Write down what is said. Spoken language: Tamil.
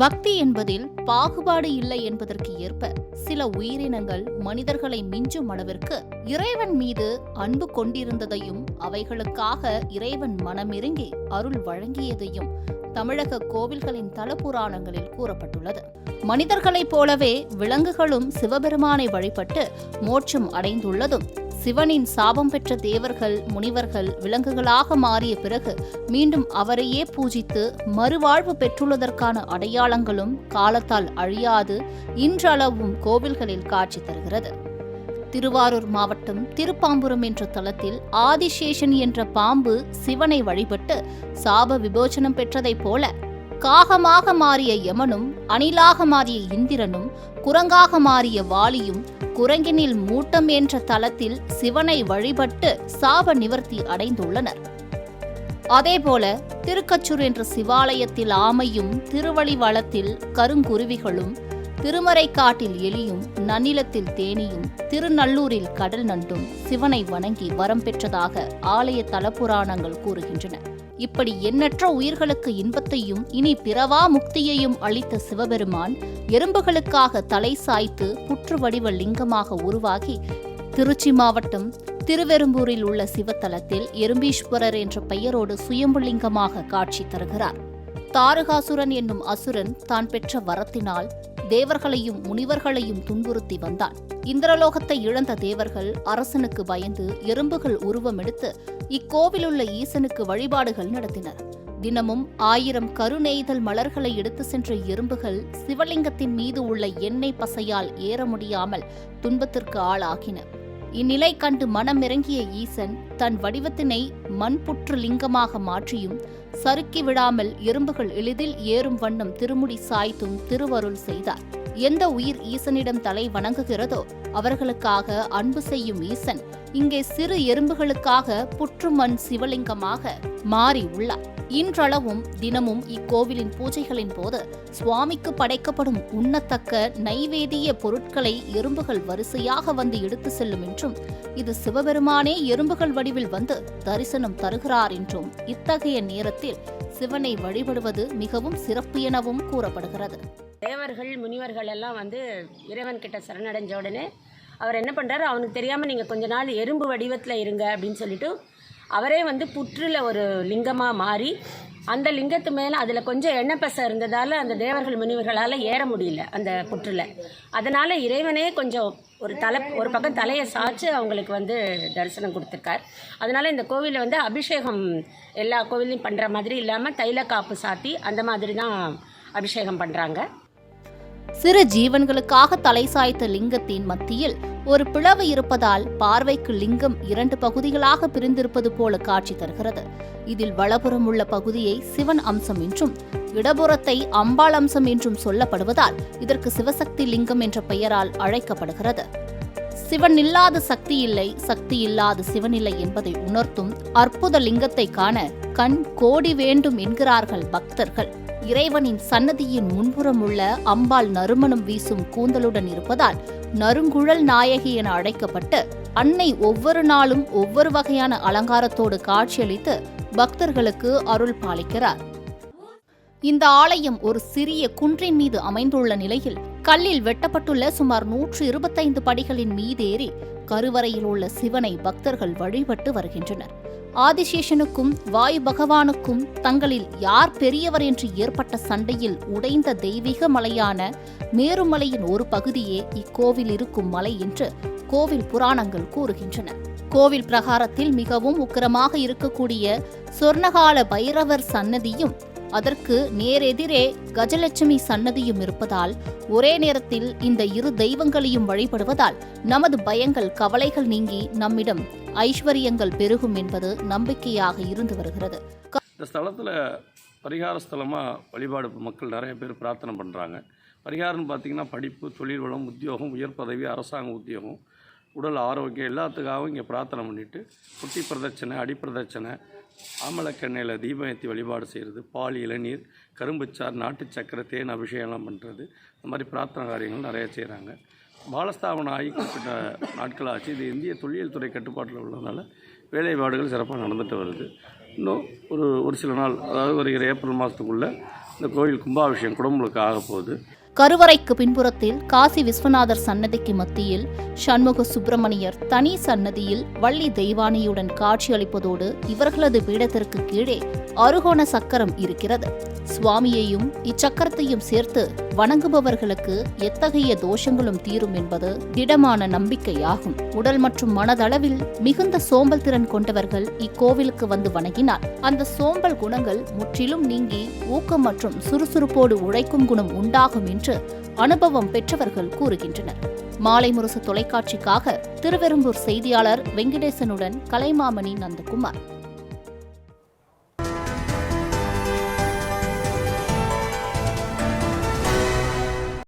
பக்தி என்பதில் பாகுபாடு இல்லை என்பதற்கு ஏற்ப சில உயிரினங்கள் மனிதர்களை மிஞ்சும் அளவிற்கு இறைவன் மீது அன்பு கொண்டிருந்ததையும் அவைகளுக்காக இறைவன் மனமிறங்கி அருள் வழங்கியதையும் தமிழக கோவில்களின் தல புராணங்களில் கூறப்பட்டுள்ளது. மனிதர்களைப் போலவே விலங்குகளும் சிவபெருமானை வழிபட்டு மோட்சம் அடைந்துள்ளதும் சிவனின் சாபம் பெற்ற தேவர்கள் முனிவர்கள் விலங்குகளாக மாறிய பிறகு மீண்டும் அவரையே பூஜித்து மறுவாழ்வு பெற்றுள்ளதற்கான அடையாளங்களும் காலத்தால் அழியாது இன்றளவும் கோவில்களில் காட்சி தருகிறது. திருவாரூர் மாவட்டம் திருப்பாம்புரம் என்ற தலத்தில் ஆதிசேஷன் என்ற பாம்பு சிவனை வழிபட்டு சாப விபோச்சனம் பெற்றதைப் போல காகமாக மாறிய யமனும் அணிலாக மாறிய இந்திரனும் குரங்காக மாறிய வாலியும் குரங்கினில் மூட்டம் என்ற தலத்தில் சிவனை வழிபட்டு சாப நிவர்த்தி அடைந்துள்ளனர். அதேபோல திருக்கச்சூர் என்ற சிவாலயத்தில் ஆமையும் திருவழிவளத்தில் கருங்குருவிகளும் திருமறைக்காட்டில் எலியும் நன்னிலத்தில் தேனியும் திருநல்லூரில் கடல் நண்டும் சிவனை வணங்கி வரம் பெற்றதாக ஆலய தலபுராணங்கள் கூறுகின்றன. இப்படி எண்ணற்ற உயிர்களுக்கு இன்பத்தையும் இனி பிறவா முக்தியையும் அளித்த சிவபெருமான் எறும்புகளுக்காக தலை சாய்த்து புற்று வடிவ லிங்கமாக உருவாகி திருச்சி மாவட்டம் திருவெரும்பூரில் உள்ள சிவத்தலத்தில் எறும்பீஸ்வரர் என்ற பெயரோடு சுயம்புலிங்கமாக காட்சி தருகிறார். தாரகாசுரன் என்னும் அசுரன் தான் பெற்ற வரத்தினால் தேவர்களையும் முனிவர்களையும் துன்புறுத்தி வந்தான். இந்திரலோகத்தை இழந்த தேவர்கள் அரசனுக்கு பயந்து எறும்புகள் உருவமெடுத்து இக்கோவிலுள்ள ஈசனுக்கு வழிபாடுகள் நடத்தினர். தினமும் ஆயிரம் கருநெய்தல் மலர்களை எடுத்து சென்ற எறும்புகள் சிவலிங்கத்தின் மீது உள்ள எண்ணெய் பசையால் ஏற முடியாமல் துன்பத்திற்கு ஆளாகின. இந்நிலை கண்டு மனமிறங்கிய ஈசன் தன் வடிவத்தினை மண்புற்று லிங்கமாக மாற்றியும் சறுக்கி விடாமல் எறும்புகள் எளிதில் ஏறும் வண்ணம் திருமுடி சாய்த்தும் திருவருள் செய்தார். எந்த உயிர் ஈசனிடம் தலை வணங்குகிறதோ அவர்களுக்காக அன்பு செய்யும் ஈசன் இங்கே சிறு எறும்புகளுக்காக புற்றுமண் சிவலிங்கமாக மாறி உள்ளார். இன்றளவும் தினமும் இக்கோவிலின் பூஜைகளின் போது சுவாமிக்கு படைக்கப்படும் உண்ணத்தக்க நைவேதிய பொருட்களை எறும்புகள் வரிசையாக வந்து எடுத்து செல்லும் என்றும் இது சிவபெருமானே எறும்புகள் வடிவில் வந்து தரிசனம் தருகிறார் என்றும் இத்தகைய நேரத்தில் சிவனை வழிபடுவது மிகவும் சிறப்பு எனவும் கூறப்படுகிறது. தேவர்கள் முனிவர்கள் எல்லாம் வந்து இறைவன் கிட்ட சரணடைஞ்ச உடனே அவர் என்ன பண்ணுறாரு அவனுக்கு தெரியாமல் நீங்கள் கொஞ்ச நாள் எறும்பு வடிவத்தில் இருங்க அப்படின்னு சொல்லிட்டு அவரே வந்து புற்றில் ஒரு லிங்கமாக மாறி அந்த லிங்கத்து மேலே அதில் கொஞ்சம் எண்ணெய் பசை இருந்ததால் அந்த தேவர்கள் முனிவர்களால் ஏற முடியல அந்த புற்றில். அதனால் இறைவனே கொஞ்சம் ஒரு தலை ஒரு பக்கம் தலையை சாய்ச்சி அவங்களுக்கு வந்து தரிசனம் கொடுத்துருக்கார். அதனால் இந்த கோவிலில் வந்து அபிஷேகம் எல்லா கோவிலையும் பண்ணுற மாதிரி இல்லாமல் தைல காப்பு சாத்தி அந்த மாதிரி தான் அபிஷேகம் பண்ணுறாங்க சிறு ஜீவன்களுக்காக தலை சாய்த்த லிங்கத்தின் மத்தியில் ஒரு பிளவு இருப்பதால் பார்வைக்கு லிங்கம் இரண்டு பகுதிகளாக பிரிந்திருப்பது போல காட்சி தருகிறது. இதில் வலப்புறம் உள்ள பகுதியை சிவன் அம்சம் என்றும் இடபுறத்தை அம்பாள் அம்சம் என்றும் சொல்லப்படுவதால் இதற்கு சிவசக்தி லிங்கம் என்ற பெயரால் அழைக்கப்படுகிறது. சிவன் இல்லாத சக்தி இல்லை சக்தி இல்லாத சிவன் இல்லை என்பதை உணர்த்தும் அற்புத லிங்கத்தை காண கண் கோடி வேண்டும் என்கிறார்கள் பக்தர்கள். இறைவனின் சன்னதியின் முன்புறம் உள்ள அம்பாள் நறுமணம் வீசும் கூந்தலுடன் இருப்பதால் நறுங்குழல் நாயகி என அழைக்கப்பட்டு அன்னை ஒவ்வொரு நாளும் ஒவ்வொரு வகையான அலங்காரத்தோடு காட்சியளித்து பக்தர்களுக்கு அருள் பாலிக்கிறார். இந்த ஆலயம் ஒரு சிறிய குன்றின் மீது அமைந்துள்ள நிலையில் கல்லில் வெட்டப்பட்டுள்ள சுமார் நூற்று இருபத்தைந்து படிகளின் மீதேறி கருவறையில் உள்ள சிவனை பக்தர்கள் வழிபட்டு வருகின்றனர். ஆதிசேஷனுக்கும் வாயு பகவானுக்கும் தங்களில் யார் பெரியவர் என்று ஏற்பட்ட சண்டையில் உடைந்த தெய்வீக மலையான மேருமலையின் ஒரு பகுதியே இக்கோவில் இருக்கும் மலை என்று கோவில் புராணங்கள் கூறுகின்றன. கோவில் பிரகாரத்தில் மிகவும் உக்கிரமாக இருக்கக்கூடிய சொர்ணகால பைரவர் சன்னதியும் அதற்கு நேரெதிரே கஜலட்சுமி சன்னதியும் இருப்பதால் ஒரே நேரத்தில் இந்த இரு தெய்வங்களையும் வழிபடுவதால் நமது பயங்கள் கவலைகள் நீங்கி நம்மிடம் ஐஸ்வர்யங்கள் பெருகும் என்பது நம்பிக்கையாக இருந்து வருகிறது. இந்த ஸ்தலத்தில் பரிகார ஸ்தலமாக வழிபாடு மக்கள் நிறைய பேர் பிரார்த்தனை பண்ணுறாங்க பரிகாரம்னு பார்த்தீங்கன்னா படிப்பு தொழில் வளம் உத்தியோகம் உயர் பதவி அரசாங்க உத்தியோகம் உடல் ஆரோக்கியம் எல்லாத்துக்காகவும் இங்கே பிரார்த்தனை பண்ணிவிட்டு குட்டி பிரதட்சணை அடிப்பிரதட்சணை ஆமலக்கெண்ணெயில் தீபம் ஏற்றி வழிபாடு செய்கிறது பால் இளநீர் கரும்புச்சார் நாட்டு சக்கரை தேன் அபிஷேகம்லாம் பண்ணுறது இந்த மாதிரி பிரார்த்தனை காரியங்கள் நிறைய செய்கிறாங்க பாலஸ்தாபனம் ஆகி குறிப்பிட்ட நாட்கள் ஆச்சு இது இந்திய தொழில் துறை கட்டுப்பாட்டில் உள்ளதுனால வேலைப்பாடுகள் சிறப்பாக நடந்துட்டு வருது. இன்னும் ஒரு ஒரு சில நாள் அதாவது வருகிற ஏப்ரல் மாதத்துக்குள்ளே இந்த கோயில் கும்பாபிஷேகம் குடும்பங்களுக்கு ஆக போகுது. கருவறைக்கு பின்புறத்தில் காசி விஸ்வநாதர் சன்னதிக்கு மத்தியில் சண்முக சுப்பிரமணியர் தனி சன்னதியில் வள்ளி தெய்வானையுடன் காட்சியளிப்பதோடு இவர்களது பீடத்திற்கு கீழே அருகோண சக்கரம் இருக்கிறது. சுவாமியையும் இச்சக்கரத்தையும் சேர்த்து வணங்குபவர்களுக்கு எத்தகைய தோஷங்களும் தீரும் என்பது திடமான நம்பிக்கையாகும். உடல் மற்றும் மனதளவில் மிகுந்த சோம்பல் திறன் கொண்டவர்கள் இக்கோவிலுக்கு வந்து வணங்கினார். அந்த சோம்பல் குணங்கள் முற்றிலும் நீங்கி ஊக்கம் மற்றும் சுறுசுறுப்போடு உழைக்கும் குணம் உண்டாகும் என்று அனுபவம் பெற்றவர்கள் கூறுகின்றனர். மாலை முரசு தொலைக்காட்சிக்காக திருவெரும்பூர் செய்தியாளர் வெங்கடேசனுடன் கலைமாமணி நந்தகுமார்.